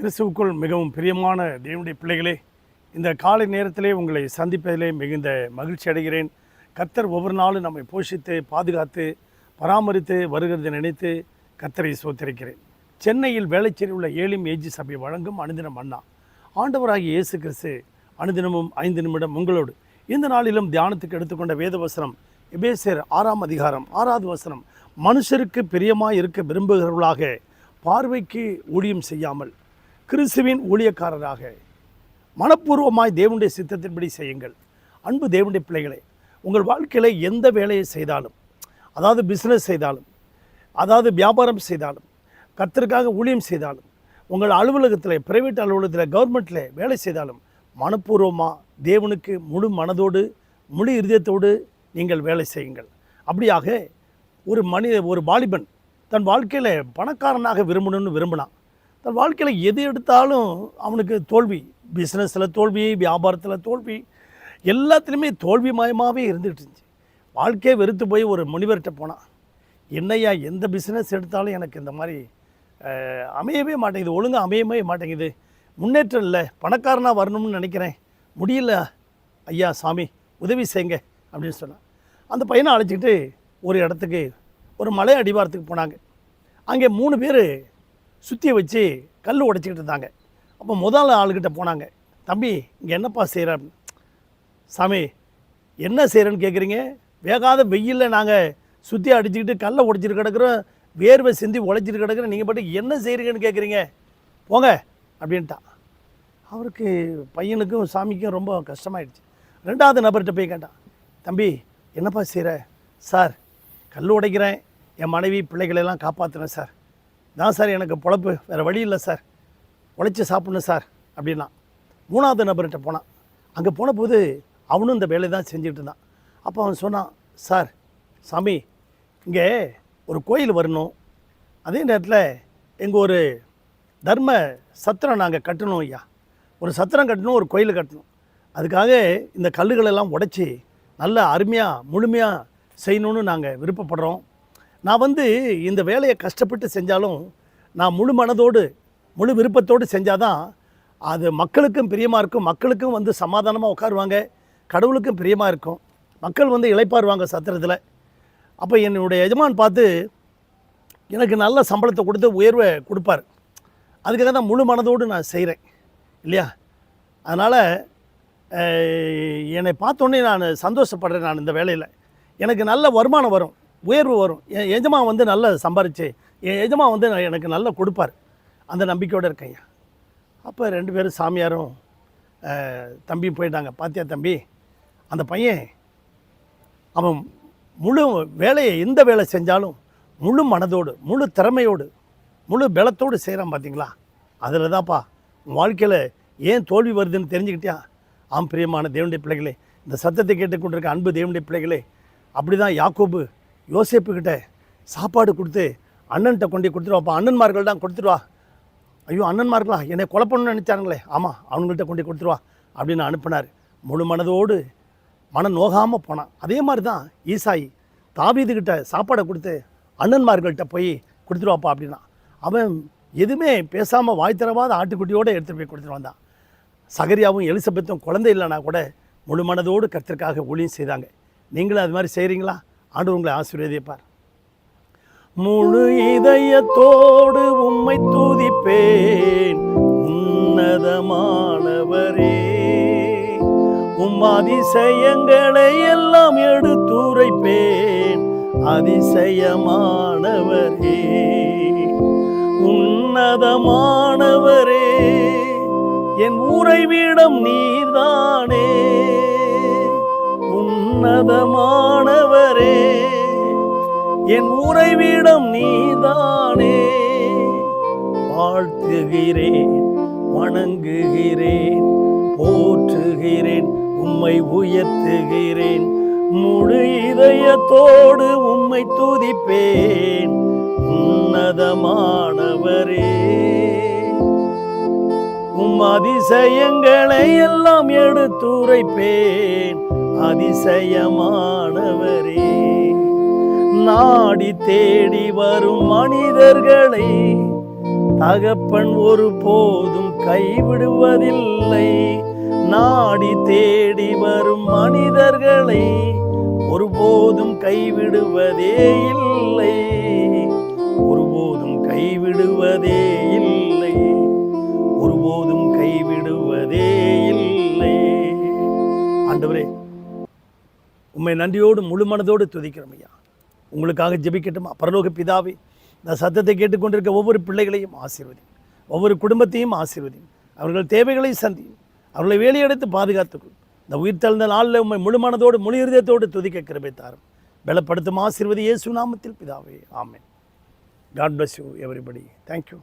கிறிஸ்துவுக்குள் மிகவும் பிரியமான தேவனுடைய பிள்ளைகளே இந்த காலை நேரத்திலே உங்களை சந்திப்பதிலே மிகுந்த மகிழ்ச்சி அடைகிறேன். கத்தர் ஒவ்வொரு நாளும் நம்மை போஷித்து பாதுகாத்து பராமரித்து வருகிறதை நினைத்து கத்தரை சோத்தரிக்கிறேன் சென்னையில் வேலைச்சேரி உள்ள ஏழிம் ஏஜி சபை வழங்கும் அனுதினம் அண்ணா. ஆண்டவராகிய இயேசு கிறிஸ்து அனுதினமும் ஐந்து நிமிடம் உங்களோடு இந்த நாளிலும் தியானத்துக்கு எடுத்துக்கொண்ட வேத வசனம் எபேசர் ஆறாம் அதிகாரம் ஆறாவது வசனம் மனுஷருக்கு பிரியமாய் இருக்க விரும்புகிறவர்களாக பார்வைக்கு ஊழியம் செய்யாமல் கிறிஸ்துவின் ஊழியக்காரராக. மனப்பூர்வமாய் தேவனுடைய சித்தத்தின்படி செய்யுங்கள். அன்பு தேவனுடைய பிள்ளைகளே உங்கள் வாழ்க்கையில் எந்த வேலையை செய்தாலும் அதாவது பிஸ்னஸ் செய்தாலும் அதாவது வியாபாரம் செய்தாலும் கத்திற்காக ஊழியம் செய்தாலும் உங்கள் அலுவலகத்தில் பிரைவேட் அலுவலகத்தில் கவர்மெண்ட்டில் வேலை செய்தாலும் மனப்பூர்வமாக தேவனுக்கு முழு மனதோடு முழு இருதயத்தோடு நீங்கள் வேலை செய்யுங்கள். அப்படியாக ஒரு மனித ஒரு வாலிபன் தன் வாழ்க்கையில் பணக்காரனாக விரும்பணும்னு விரும்பினான். தன் வாழ்க்கையில் எது எடுத்தாலும் அவனுக்கு தோல்வி. பிஸ்னஸில் தோல்வி வியாபாரத்தில் தோல்வி எல்லாத்துலேயுமே தோல்வி மயமாகவே இருந்துகிட்டு இருந்துச்சு. வாழ்க்கையே வெறுத்து போய் ஒரு முனிவர்கிட்ட போனான் என்னய்யா எந்த பிஸ்னஸ் எடுத்தாலும் எனக்கு இந்த மாதிரி அமையவே மாட்டேங்குது ஒழுங்காக அமையவே மாட்டேங்குது. முன்னேற்றம் இல்லை பணக்காரனாக வரணும்னு நினைக்கிறேன். முடியல ஐயா சாமி உதவி செய்யுங்க அப்படின்னு சொன்னான். அந்த பையனை அழைச்சிக்கிட்டு ஒரு இடத்துக்கு ஒரு மலை அடிவாரத்துக்கு போனாங்க. அங்கே மூணு பேர் சுற்றி வச்சு கல் உடைச்சிக்கிட்டு இருந்தாங்க. அப்போ முதல் ஆளுக்கிட்ட போனாங்க தம்பி இங்கே என்னப்பா செய்கிற சாமி என்ன செய்கிறேன்னு கேட்குறீங்க வேகாத வெயிலில் நாங்கள் சுற்றி அடிச்சுக்கிட்டு கல்லை உடைச்சிட்டு கிடக்குறோம் வேர்வை சிந்தி உழைச்சிட்டு கிடக்குறோம் நீங்கள் பாட்டு என்ன செய்கிறீங்கன்னு கேட்குறீங்க போங்க அப்படின்ட்டான் அவருக்கு பையனுக்கும் சாமிக்கும் ரொம்ப கஷ்டமாயிடுச்சு. ரெண்டாவது நபர்கிட்ட போய் கேட்டான் தம்பி என்னப்பா செய்கிற சார் கல் உடைக்கிறேன். என் மனைவி பிள்ளைகளெல்லாம் காப்பாற்றுறேன் சார். தான் சார் எனக்கு பொழப்பு. வேறு வழி இல்லை சார். உழைச்சி சாப்பிட்ணும் சார் அப்படின்னா. மூணாவது நபர்கிட்ட போனான். அங்கே போன போது அவனும் இந்த வேலையை தான் செஞ்சுட்டு இருந்தான். அப்போ அவன் சொன்னான் சார் சாமி இங்கே ஒரு கோயில் வரணும். அதே நேரத்தில் எங்கள் ஒரு தர்ம சத்திரம் நாங்கள் கட்டணும் ஐயா. ஒரு சத்திரம் கட்டணும் ஒரு கோயில் கட்டணும். அதுக்காக இந்த கல்லுகளெல்லாம் உடைச்சி நல்ல அருமையாக முழுமையாக செய்யணும்னு நாங்கள் விருப்பப்படுறோம். நான் வந்து இந்த வேலையை கஷ்டப்பட்டு செஞ்சாலும் நான் முழு மனதோடு முழு விருப்பத்தோடு செஞ்சால் தான் அது மக்களுக்கும் பிரியமாக இருக்கும். மக்களுக்கும் வந்து சமாதானமாக உட்காருவாங்க. கடவுளுக்கும் பிரியமாக இருக்கும். மக்கள் வந்து இழைப்பாருவாங்க சத்திரத்தில். அப்போ என்னுடைய எஜமான் பார்த்து எனக்கு நல்ல சம்பளத்தை கொடுத்து உயர்வை கொடுப்பார். அதுக்காக தான் முழு மனதோடு நான் செய்கிறேன் இல்லையா? அதனால் என்னை பார்த்தோன்னே நான் சந்தோஷப்படுறேன் நான் இந்த வேலையில். எனக்கு நல்ல வருமானம் வரும். உயர்வு வரும். என் எஜமா வந்து நல்ல சம்பாரிச்சு என் எஜமா வந்து எனக்கு நல்லா கொடுப்பார். அந்த நம்பிக்கையோடு இருக்கேன். அப்போ ரெண்டு பேரும் சாமியாரும் தம்பி தம்பியும் போயிட்டாங்க. பாத்தியா தம்பி? அந்த பையன் அவன் முழு வேலையை எந்த வேலை செஞ்சாலும் முழு மனதோடு முழு திறமையோடு முழு பலத்தோடு செய்கிறான் பார்த்தீங்களா அதில் தான்ப்பா உன் வாழ்க்கையில் ஏன் தோல்வி வருதுன்னு தெரிஞ்சுக்கிட்டியா? ஆம் பிரியமான தேவனுடைய பிள்ளைகளே இந்த சத்தத்தை கேட்டுக்கொண்டிருக்க அன்பு தேவனுடைய பிள்ளைகளே அப்படி தான் யாக்கோபு யோசேப்புக்கிட்ட சாப்பாடு கொடுத்து அண்ணன்கிட்ட கொண்டு கொடுத்துருவா கொடுத்துருவாப்பா அண்ணன்மார்கள் தான் கொடுத்துருவா. ஐயோ அண்ணன்மார்களா? என்னை கொலை பண்ணணும்னு நினச்சானுங்களே ஆமாம் அவங்கள்ட்ட கொண்டு கொடுத்துருவா அப்படின்னு அனுப்பினார். முழு மனதோடு மனம் நோகாமல் போனான். அதே மாதிரி தான் ஈசாயி தாவீதுகிட்ட சாப்பாடை கொடுத்து அண்ணன்மார்கள்ட்ட போய் கொடுத்துருவாப்பா அப்படின்னா அவன் எதுவுமே பேசாமல் வாய் தரவாத ஆட்டுக்குட்டியோடு எடுத்துகிட்டு போய் கொடுத்துட்டு வந்தான். சகரியாவும் எலிசபெத்தும் குழந்தை இல்லைனா கூட முழு மனதோடு கருத்திற்காக ஊழியம் செய்தாங்க. நீங்களும் அது மாதிரி செய்கிறீங்களா ஆண்டு உங்களை ஆசீர்வதிப்பார். முழு இதயத்தோடு உம்மை துதிப்பேன். உன்னதமானவரே. உம் அதிசயங்களை எல்லாம் எடுத்துரைப்பேன். அதிசயமானவரே. உன்னதமானவரே. என் உறைவிடம் நீர்தானே. உன்னதமான என் உறைவிடம் நீதானே. வாழ்த்துகிறேன் வணங்குகிறேன் போற்றுகிறேன் உம்மை உயர்த்துகிறேன். முழு இதயத்தோடு உம்மை துதிப்பேன் உன்னதமானவரே. உம் அதிசயங்களை எல்லாம் எடுத்துரைப்பேன் அதிசயமானவரே. நாடி தேடி வரும் மனிதர்களை தகப்பன் ஒரு போதும் கைவிடுவதில்லை. நாடி தேடி வரும் மனிதர்களை ஒருபோதும் கைவிடுவதே இல்லை. ஒருபோதும் கைவிடுவதே இல்லை. ஒருபோதும் கைவிடுவதே இல்லை. ஆண்டவரே உண்மை நன்றியோடு முழு மனதோடு துதிக்கிறோம் ஐயா. உங்களுக்காக ஜெபிக்கட்டும். பரலோக பிதாவே இந்த சத்தத்தை கேட்டுக்கொண்டிருக்க ஒவ்வொரு பிள்ளைகளையும் ஆசீர்வதி ஒவ்வொரு குடும்பத்தையும் ஆசீர்வதி அவர்கள் தேவைகளை சந்தி அவர்களை வேலையெடுத்து பாதுகாத்துக்கொள். இந்த உயிர் தழுந்த நாளில் உண்மை முழு மனதோடு முழு இருதயத்தோடு துதிக்க கிருபை தாரும். பலப்படுத்தும் ஆசீர்வதி இயேசு நாமத்தில் பிதாவே ஆமேன். God bless you everybody thank you